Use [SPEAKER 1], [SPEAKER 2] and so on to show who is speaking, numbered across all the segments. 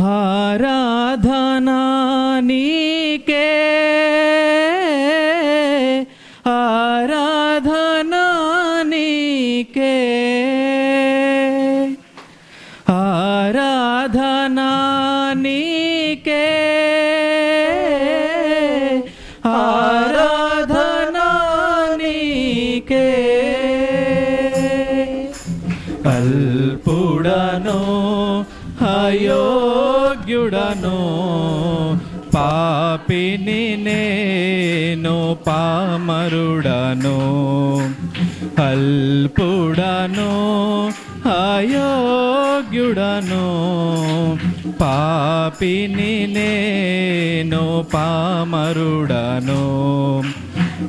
[SPEAKER 1] ఆరాధనా నీకే ఆరాధనా నీకే ఆరాధనా నీకే నేను పామరుడను అల్పుడను అయోగ్యుడను. పాపిని నేను పామరుడను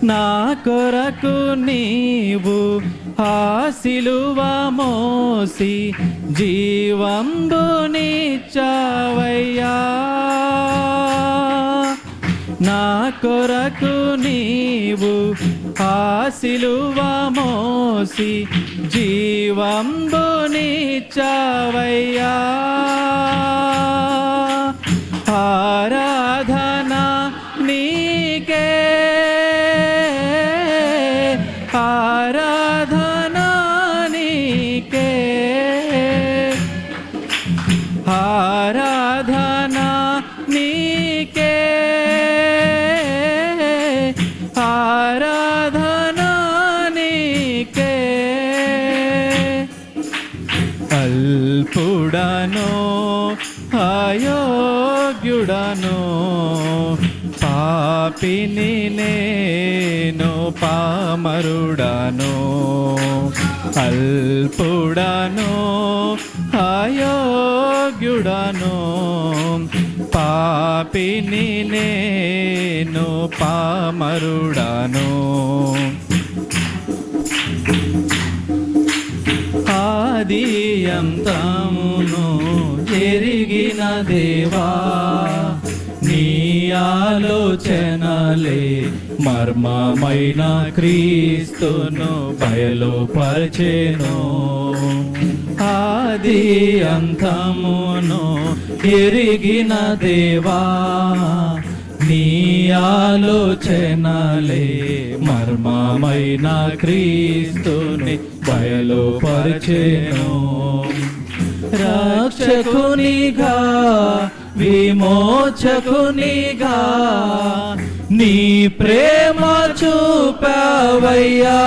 [SPEAKER 1] నా కొరకు నీవు ఆ సిలువ మోసి జీవంబునిచ్చావయ్యా నా కొరకు నీవు ఆ సిలువ మోసి జీవంబునిచ్చావయ్యా. ఆరాధన నీకే అల్పుడను అయోగ్యుడను పాపిని నేను పామరుడను. అల్పుడను అయోగ్యుడను పాపిని నేను నేను పామరుడను. ఆదియంతమును ఎరిగిన దేవా నీ ఆలోచనలే మర్మమైన క్రీస్తును బయలుపరిచెను. ఆది అంతమును ఎరిగిన దేవా నీ ఆలోచనలే మర్మమైన క్రీస్తుని బయలుపరిచెను. రక్షకునిగా విమోచకునిగా నీ ప్రేమ చూపవయ్యా.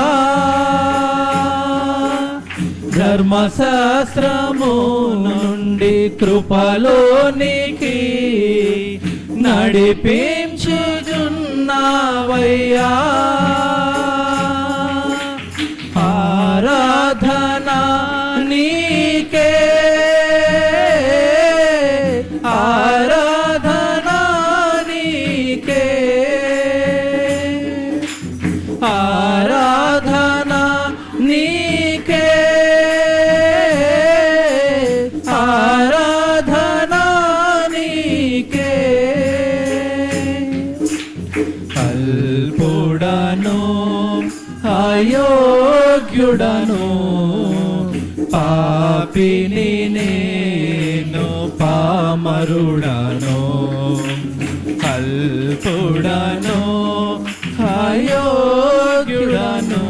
[SPEAKER 1] ధర్మశాస్త్రము నుండి కృపలోనికి నడిపించుచున్నావయ్యా ఆరాధనా నీ అయోగ్యుడను పాపిని నేను పామరుడను కల్పుడను అయోగ్యుడను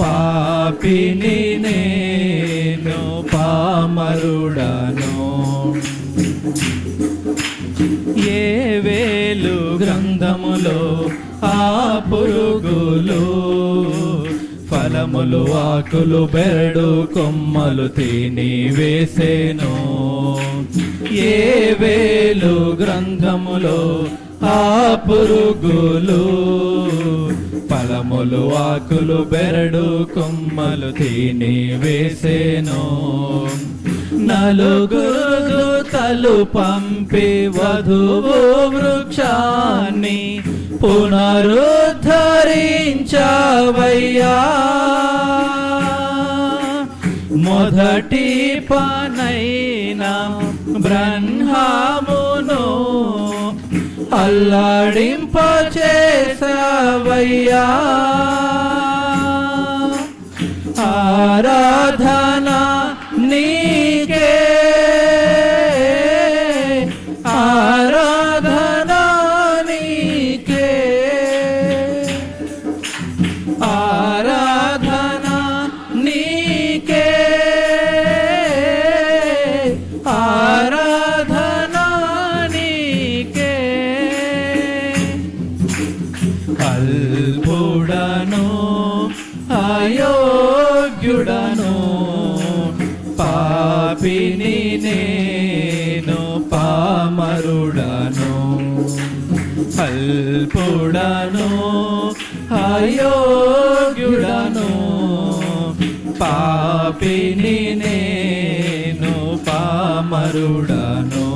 [SPEAKER 1] పాపిని నేను పామరుడను. ఏ వేలు గ్రంథములో ఆ పురుగులు ఫలములు ఆకులు బెరడు కొమ్మలు తిని వేసేను. ఏ వేలు గ్రంథములో ఆ పురుగులు ఫలములు ఆకులు బెరడు కొమ్మలు తిని వేసేను. నలుగురు తలు పంపి వధువు వృక్షాన్ని పునరుద్ధరించవయ్యా. మొదటి పనైన బ్రహ్మమును అల్లాడింప చేసవయ్యా ఆరాధనా నీకే ఆరాధన నీకే. ఆరాధన నీకే. ఆరాధన నీకే. అల్పుడను అల్పుడను అయోగ్యుడను పాపిని నేను పామరుడను.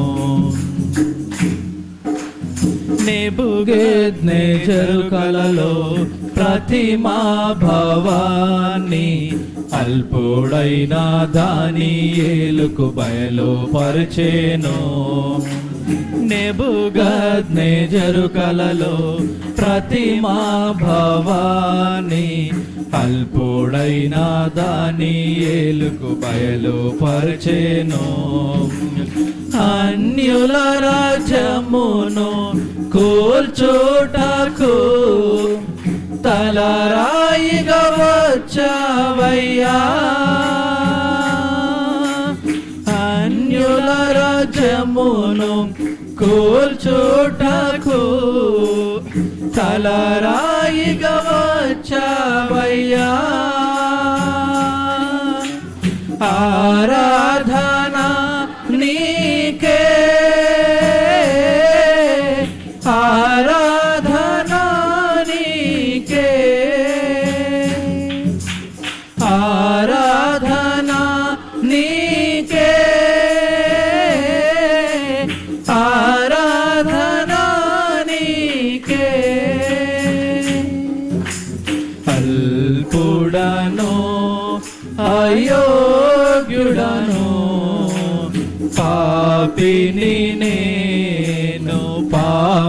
[SPEAKER 1] నెబుగెద్నే కలలో ప్రతిమా భవాన్ని అల్పుడైన దాని ఏలుకు బయలు నెబుగద్నే జరుకలలో ప్రతిమా భవాని అల్పుడైన దాని ఏలుకు బయలు పరిచేను. అన్యుల రాజ్యమును కూల్చోటకు తలరాయిగా వచ్చావయ్యా. మౌనం కూల్చోటకు తలరాయిగా వచ్చావయ్యా. ఆరా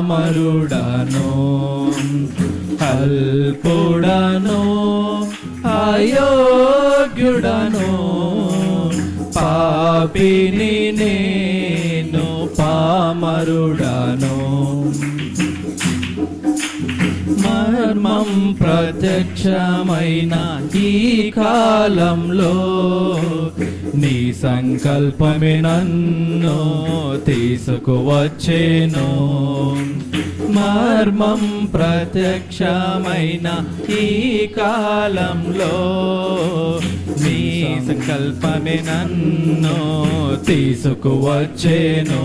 [SPEAKER 1] పామరుడను అల్పుడను అయోగ్యుడను పాపిని నేను పామరుడను. మర్మం ప్రత్యక్షమైన ఈ కాలంలో నీ సంకల్పమే నన్ను తీసుకువచ్చేను. మర్మం ప్రత్యక్షమైన ఈ కాలంలో నీ సంకల్పమే నన్ను తీసుకువచ్చేను.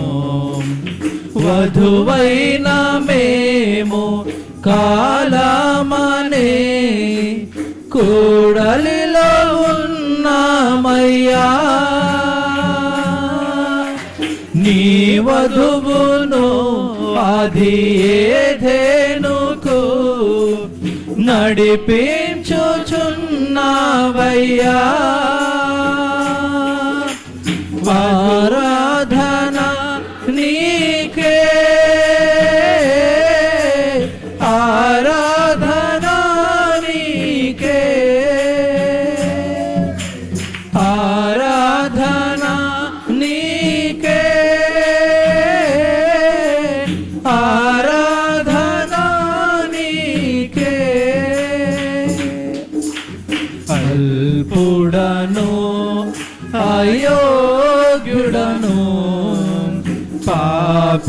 [SPEAKER 1] వధువైన మేము కాలమనే కూడలిలో ఉన్నామయ్యా నీ వధువును అది ఏధేనుకు నడిపించుచున్నావయ్యా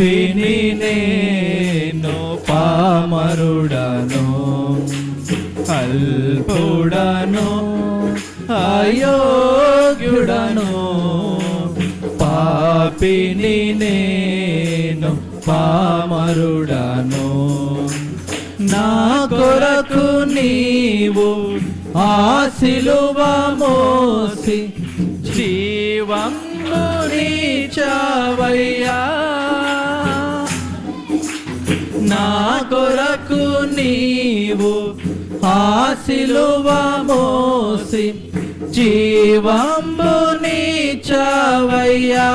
[SPEAKER 1] పాపిని నేను పామరుడను అల్పుడను అయోగ్యుడను. పాపిని నేను పామరుడను. నా కొరకు నీవు ఆ సిలువ మోసి జీవం చావయ్యా. నా కొరకు నీవు ఆ మోసి జీవంబు నీచవయ్యా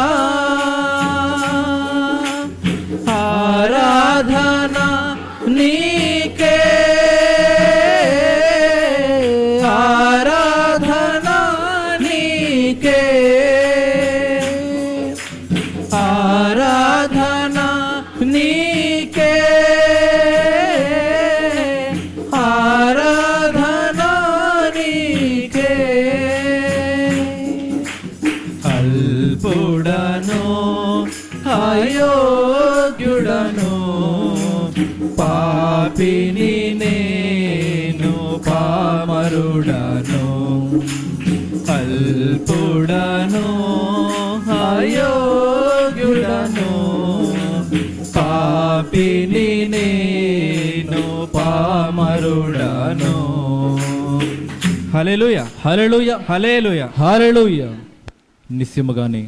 [SPEAKER 1] అల్పుడను అల్పుడను అయోగ్యుడను పాపిని నేను పామరుడను.
[SPEAKER 2] Hallelujah
[SPEAKER 1] hallelujah
[SPEAKER 2] hallelujah
[SPEAKER 1] hallelujah
[SPEAKER 2] నిస్సిముగానే